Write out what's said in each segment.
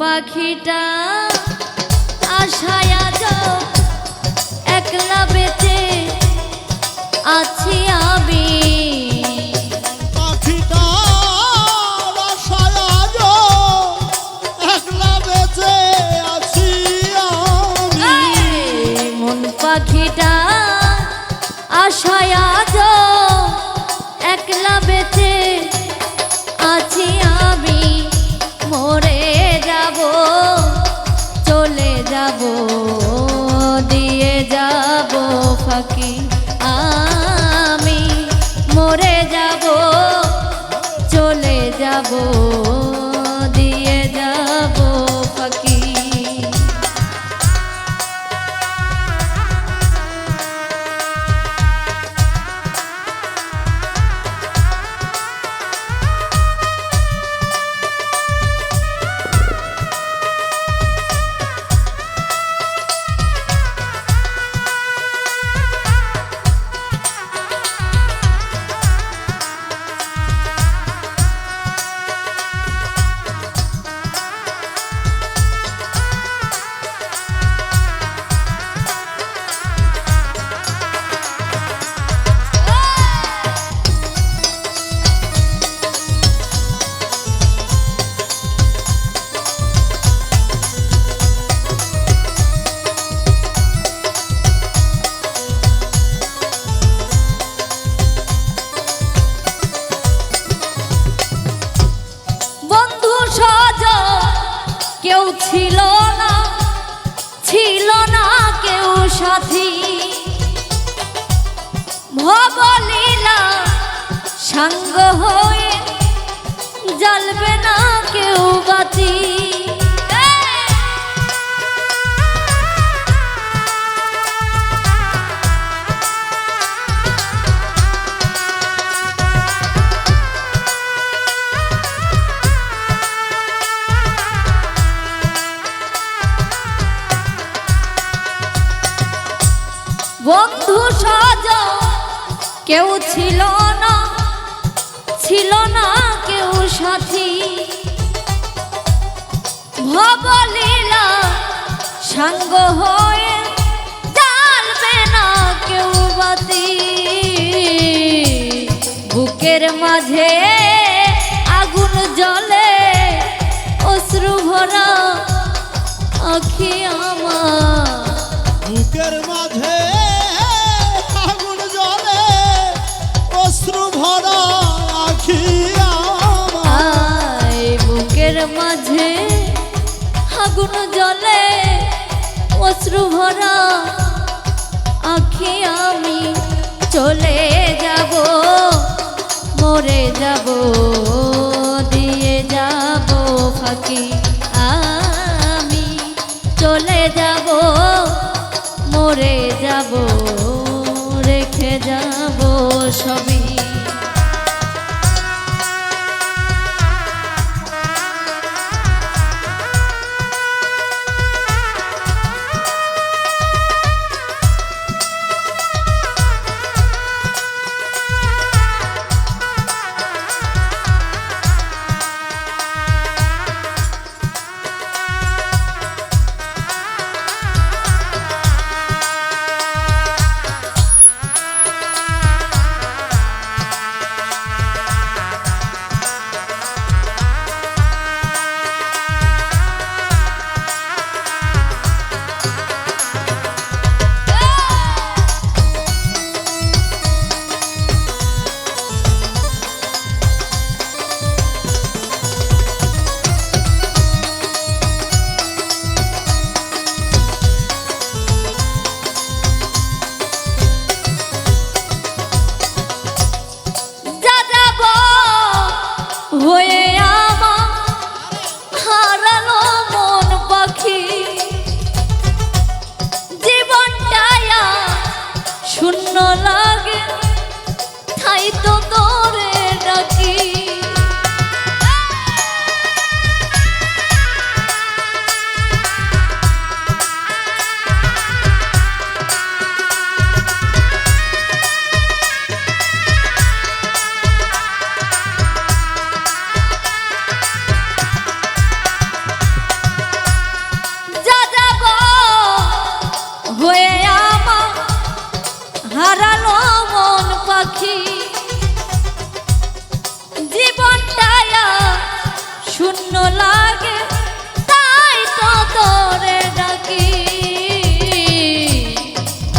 পাখিটা আশায় আজ একলা বেঁচে আছি আমি আশায় আজও একলা বেঁচে আছি আমি। মন পাখিটা আশায় একলা বেঁচে যাব ছিল না ছিল না কেউ সাথী। ভবলীলা সাঙ্গ হয়ে জ্বলবে না কেউ বাতি। বন্ধু সজ, কেউ ছিল না ছিল না কেউ সাথী। ভবলীলা সাঙ্গ হয়ে জ্বালবে না কেউ বাতি। বুকের মাঝে আগুন জ্বলে, অশ্রু ভরা আখি আমার। মাঝে আগুন জ্বলে অশ্রু ভরা আখি আমি চলে যাব, মরে যাব, দিয়ে যাব ফাঁকি। আমি চলে যাব, মরে যাব, রেখে যাব সবই হারালো মন পাখি। জীবনটা শূন্য লাগে, তাই তো তোরে ডাকি।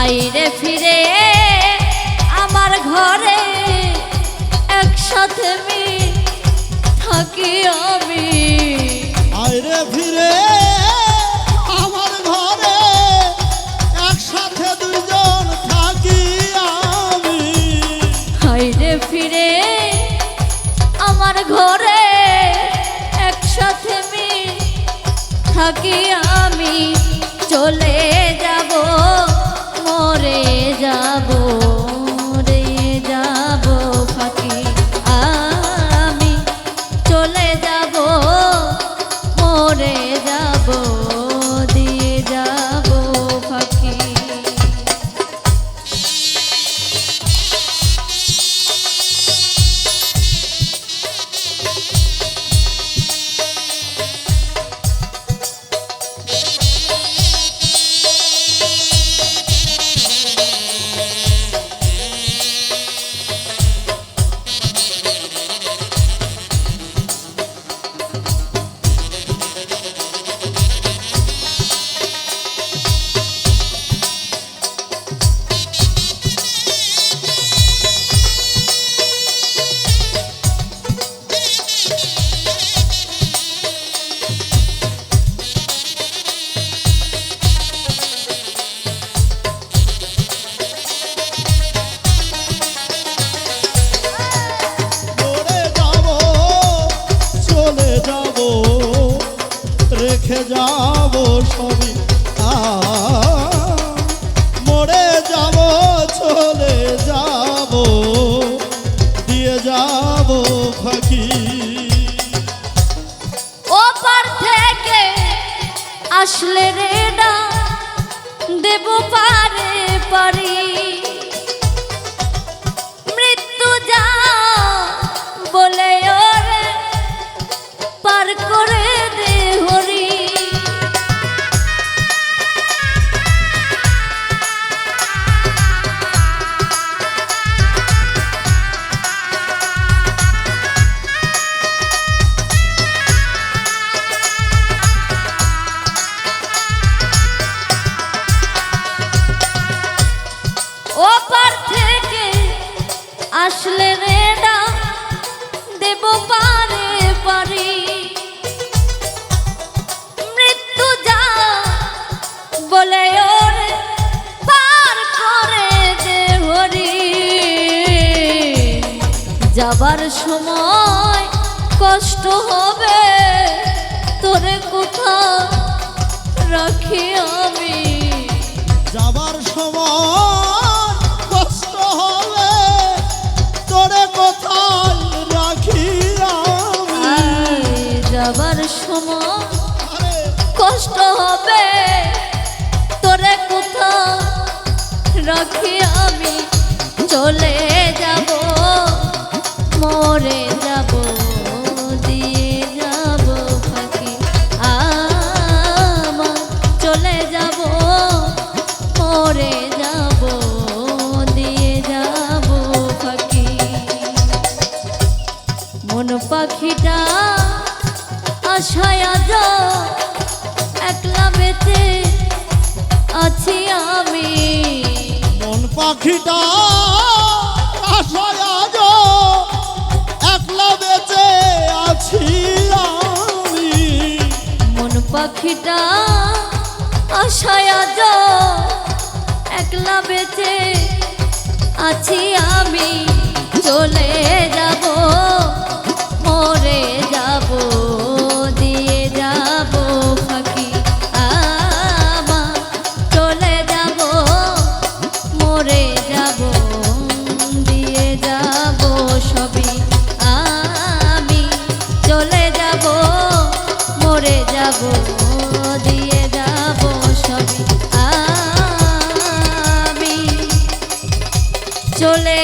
আইরে ফিরে আমার ঘরে একসাথে মি থাকিও। থাকি আমি চলে যাব যাব সবই মরে যাব, চলে যাব, দিয়ে যাব ফাঁকি। ওপার থেকে আসলে রে না, দেব পারে। যাবার সময় কষ্ট হবে। তোরে কোথাও রাখি আমি? যাবার সময় কষ্ট হবে। তোরে কোথায় রাখি আমি? যাবার সময় কষ্ট হবে। তোরে কোথাও রাখি আমি? চলে মন পাখিটা আশায় আজ একলা বেঁচে আছি আমি। মন পাখিটা আশায় আজ একলা বেঁচে আছি আমি। মন পাখিটা আশায় আজ একলা বেঁচে আছি আমি। চলে যাব মরে যাব, দিয়ে যাব চলে যাব, মরে যাব, দিয়ে যাব চলে যাব, মরে যাব, দিয়ে যাব চলে